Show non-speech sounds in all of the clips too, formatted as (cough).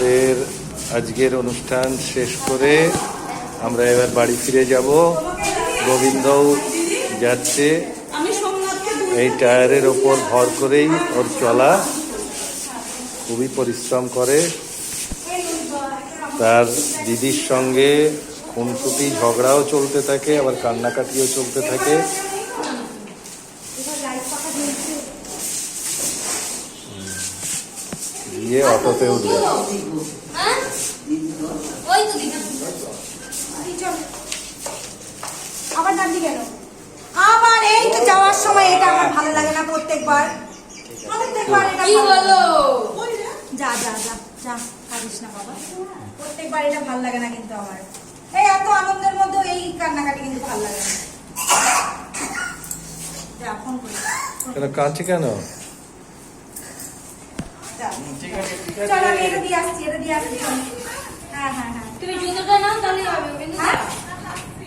আমাদের আজকের অনুষ্ঠান শেষ করে আমরা এবার বাড়ি ফিরে যাব। গোবিন্দও যাচ্ছে। এই টায়ারের ওপর ভর করেই ওর চলা খুবই পরিশ্রম করে। তার দিদির সঙ্গে খুনসুটি ঝগড়াও চলতে থাকে, আবার কান্নাকাটিও চলতে থাকে। গিয়ে অটোতে উঠবে হ্যাঁ? ওই তো আবার ডান্ডি কেন আবার এই তো যাওয়ার সময় এটা আমার ভালো লাগে না প্রত্যেকবার। প্রত্যেকবার এটা কি না। যা যা যা যা কাঁদিস না বাবা। প্রত্যেকবার এটা ভালো লাগে না কিন্তু আমার। এই এত আনন্দের মধ্যে এই কান্নাকাটি কিন্তু ভালো লাগে না। যা ফোন করি কেন কাঁদছে কেন? যা। চল আমি এটা দিয়ে আসছি এটা দিয়ে আসছি। হ্যাঁ হ্যাঁ হ্যাঁ। তুমি জুতোটা নাও তাহলে হবে হ্যাঁ?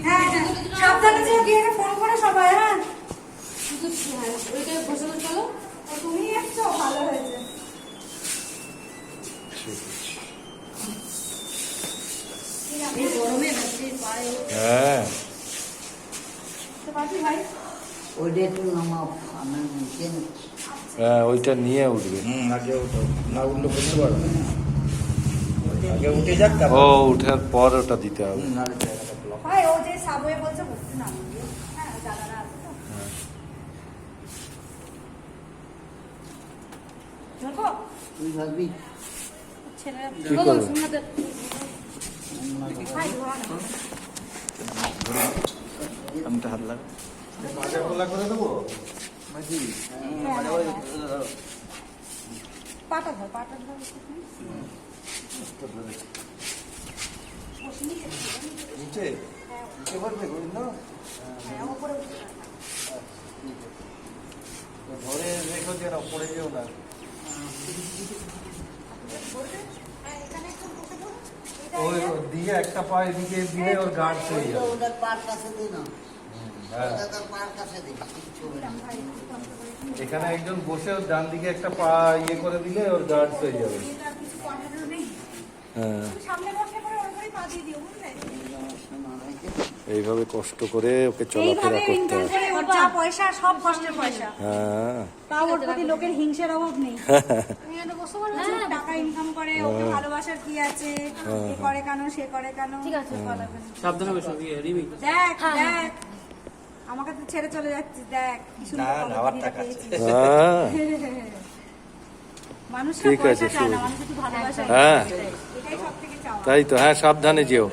হ্যাঁ হ্যাঁ। সাবধানে যে গিয়ে ফোন করে সবাই হ্যাঁ? জুতো হ্যাঁ ওইটা বসে বসে চলো তুমি এসছো ভালো হয়েছে। এই গরমে রাত্রি পায়ে হ্যাঁ। তো বাকি ভাই? একটু নামাও আমি হ্যাঁ ওইটা নিয়ে উঠবে। হুম আগে ওঠো না উঠলে বুঝতে পারবে আগে উঠে যাক ও উঠার পর ওটা দিতে হবে। হুম, নাহলে জায়গাটা ব্লক ভাই ও যে সাবওয়ে বলছে বলতে না হ্যাঁ দাদারা আছে তো। ঝলকো? তুই ভাবি ছেলেরা কি করবে? ভাই আমি তো হাত লাগা। পাটা ধর পাটা ধর নিচে নিচে পড়বে গোবিন্দ হ্যাঁ। ধরে রেখো যেন পড়ে যেও না। হ্যাঁ, ওই দিয়ে একটা পা এদিকে দিলে ওর গার্ড হয়ে ওইটা যাবে। এখানে একজন বসে ওর ডান দিকে একটা পা ইয়ে করে দিলে ওর গার্ড হয়ে যাবে। হ্যাঁ। এইভাবে কষ্ট করে ওকে চলাফেরা করতে ইনকাম হয় যা পয়সা সব কষ্টের পয়সা। হ্যাঁ। তাও ওর প্রতি লোকের হিংসের অভাব নেই। (laughs) তুমি এখানে বসো বলো প্রচুর টাকা ইনকাম করে ওকে ভালোবাসার কি আছে? করে কেন সে করে কেন? ঠিক আছে। সাবধানে বসো রিমি। দেখ হ্যাঁ, দেখ। আমাকে তো ছেড়ে চলে যাচ্ছিস দেখ কি সুন্দর। হ্যাঁ ঠিক আছে। মানুষ ভালোবাসা হ্যাঁ। তাই তো হ্যাঁ সাবধানে যেও